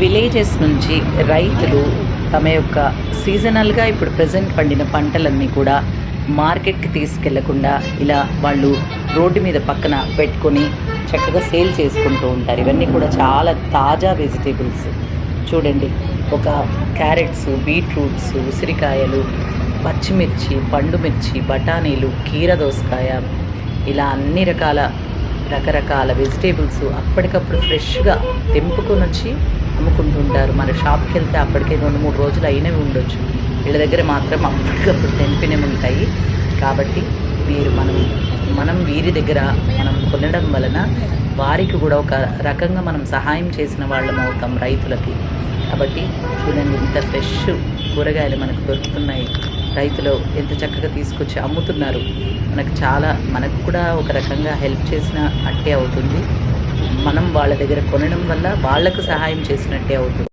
Villages నుంచి రైతులు తమ యొక్క సీజనల్గా ఇప్పుడు ప్రజెంట్ పండిన పంటలన్నీ కూడా మార్కెట్కి తీసుకెళ్ళకుండా ఇలా వాళ్ళు రోడ్డు మీద పక్కన పెట్టుకొని చక్కగా సేల్ చేసుకుంటూ ఉంటారు. ఇవన్నీ కూడా చాలా తాజా వెజిటేబుల్స్. చూడండి ఒక క్యారెట్స్ బీట్రూట్స్ ఉసిరికాయలు పచ్చిమిర్చి పండుమిర్చి బఠానీలు కీర దోసకాయ ఇలా అన్ని రకాల రకరకాల వెజిటేబుల్స్ అప్పటికప్పుడు ఫ్రెష్గా తెంపుకొని వచ్చి అమ్ముకుంటుంటారు. మన షాప్కి వెళ్తే అప్పటికే రెండు మూడు రోజులు అయినవి ఉండొచ్చు. వీళ్ళ దగ్గర మాత్రం అప్పటికప్పుడు తెంపినవి ఉంటాయి. కాబట్టి వీరు మనం మనం వీరి దగ్గర మనం కొనడం వలన వారికి కూడా ఒక రకంగా మనం సహాయం చేసిన వాళ్ళం అవుతాం రైతులకి. కాబట్టి చూడండి ఇంత ఫ్రెష్ కూరగాయలు మనకు దొరుకుతున్నాయి. రైతులు ఎంత చక్కగా తీసుకొచ్చి అమ్ముతున్నారు. మనకు చాలా మనకు కూడా ఒక రకంగా హెల్ప్ చేసిన అట్టే అవుతుంది. మనం వాళ్ళ దగ్గర కొనడం వల్ల వాళ్ళకు సహాయం చేసినట్టే అవుతుంది.